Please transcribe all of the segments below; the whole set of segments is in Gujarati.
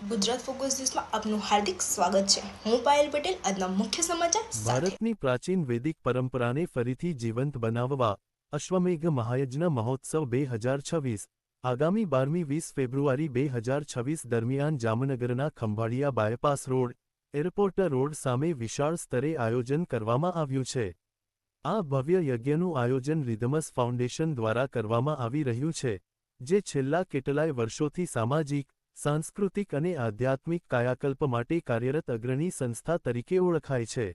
ગુજરાત ફોકસ ન્યૂઝમાં આપનું હાર્દિક સ્વાગત છે. હું પાયલ પટેલ, આજના મુખ્ય સમાચાર ભારતની પ્રાચીન વૈદિક પરંપરાને ફરીથી જીવંત બનાવવા અશ્વમેઘ મહાયજ્ઞ મહોત્સવ બે હજાર છવ્વીસ, આગામી બારમી વીસ ફેબ્રુઆરી બે હજાર છવ્વીસ દરમિયાન જામનગરના Khambhalia bypass road, airport road સામે વિશાળ સ્તરે આયોજન કરવામાં આવ્યું છે. આ ભવ્ય યજ્ઞનું આયોજન રિધમસ ફાઉન્ડેશન દ્વારા કરવામાં આવી રહ્યું છે, જે છેલ્લા કેટલાય વર્ષોથી સામાજિક સાંસ્કૃતિક અને આધ્યાત્મિક કાયાકલ્પ માટે કાર્યરત અગ્રણી સંસ્થા તરીકે ઓળખાય છે.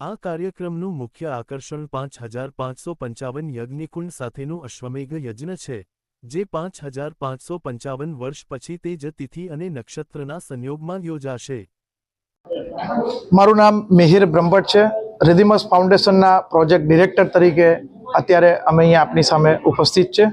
આ કાર્યક્રમનું મુખ્ય આકર્ષણ પાંચ હજાર પાંચસો પંચાવન યજ્ઞકુંડ સાથેનું અશ્વમેઘ યજ્ઞ છે, જે પાંચ હજાર પાંચસો પંચાવન વર્ષ પછી તે જ તિથિ અને નક્ષત્રના સંયોગમાં યોજાશે. મારું નામ મિહિર બ્રહ્મભટ્ટ છે. રિધિમસ ફાઉન્ડેશનના પ્રોજેક્ટ ડિરેક્ટર તરીકે અત્યારે અમે અહીંયા આપની સામે ઉપસ્થિત છે.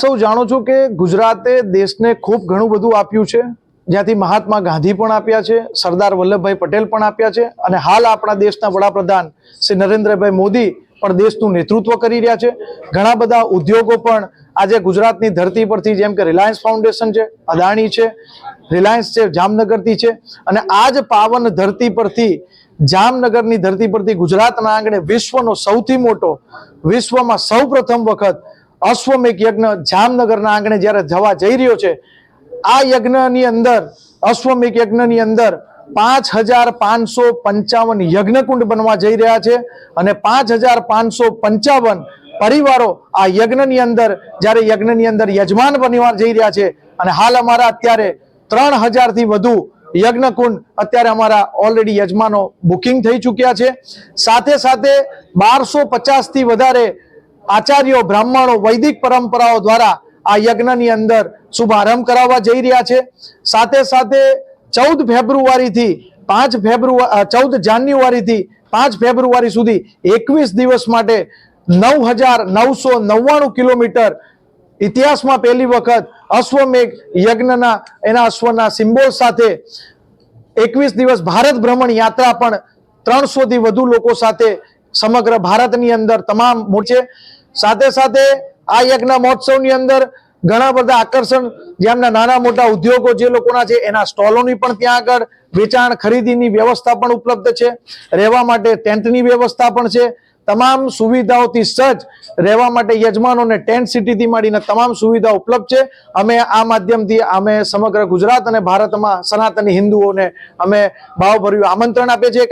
સૌ જાણો છો કે ગુજરાતે દેશને ખૂબ ઘણું બધું આપ્યું છે. જ્યાંથી મહાત્મા ગાંધી પણ આપ્યા છે, સરદાર વલ્લભભાઈ પટેલ પણ આપ્યા છે અને હાલ આપણા દેશના વડાપ્રધાન શ્રી નરેન્દ્રભાઈ મોદી પણ દેશનું નેતૃત્વ કરી રહ્યા છે. ઘણા બધા ઉદ્યોગો પણ આજે ગુજરાતની ધરતી પરથી જેમ કે રિલાયન્સ ફાઉન્ડેશન છે, અદાણી છે, રિલાયન્સ છે, જામનગરથી છે અને આ જ પાવન ધરતી પરથી, જામનગરની ધરતી પરથી ગુજરાતના આંગણે વિશ્વનો સૌથી મોટો, વિશ્વમાં સૌ વખત અશ્વમેઘ યજ્ઞ જામનગરના આંગણે જ્યારે જવા જઈ રહ્યો છે, આ યજ્ઞની અંદર, અશ્વમેઘ યજ્ઞની અંદર પાંચ હજાર પાંચસો પંચાવન યજ્ઞકુંડ બનવા જઈ રહ્યા છે અને પાંચ હજાર પાંચસો પંચાવન પરિવારો આ યજ્ઞની અંદર, જ્યારે યજ્ઞની અંદર યજમાન બનવા જઈ રહ્યા છે અને હાલ અમારા અત્યારે ત્રણ હજારથી વધુ યજ્ઞકુંડ અત્યારે અમારા ઓલરેડી યજમાનો બુકિંગ થઈ ચૂક્યા છે. સાથે સાથે બારસો પચાસથી વધારે આચાર્યો, બ્રાહ્મણો, વૈદિક પરંપરાઓ દ્વારા આ યજ્ઞની અંદર શુભારંભ કરાવવા જઈ રહ્યા છે. સાથે સાથે ચૌદ ફેબ્રુઆરીથી પાંચ ફેબ્રુઆરી ચૌદ જાન્યુઆરીથી પાંચ ફેબ્રુઆરી સુધી એકવીસ દિવસ માટે નવ હજાર નવસો નવ્વાણું કિલોમીટર ઇતિહાસમાં પહેલી વખત અશ્વમેઘ યજ્ઞના, એના અશ્વના સિમ્બોલ સાથે એકવીસ દિવસ ભારત ભ્રમણ યાત્રા પણ ત્રણસો થી વધુ લોકો સાથે સમગ્ર ભારતની અંદર તમામ મોરચે સાથે સાથે આ યજ્ઞ મહોત્સવની અંદર ઘણા બધા આકર્ષણ જેમના નાના મોટા ઉદ્યોગો જે લોકોના છે, એના સ્ટોલોની પણ ત્યાં આગળ વેચાણ ખરીદીની વ્યવસ્થા પણ ઉપલબ્ધ છે. રહેવા માટે ટેન્ટની વ્યવસ્થા પણ છે. તમામ સુવિધાઓથી સજ્જ રહેવા માટે યજમાનોને ટેન્ટ સિટીથી માંડીને તમામ સુવિધા ઉપલબ્ધ છે. અમે આ માધ્યમથી અમે સમગ્ર ગુજરાત અને ભારતમાં સનાતની હિન્દુઓને અમે ભાવભર્યું આમંત્રણ આપીએ છીએ.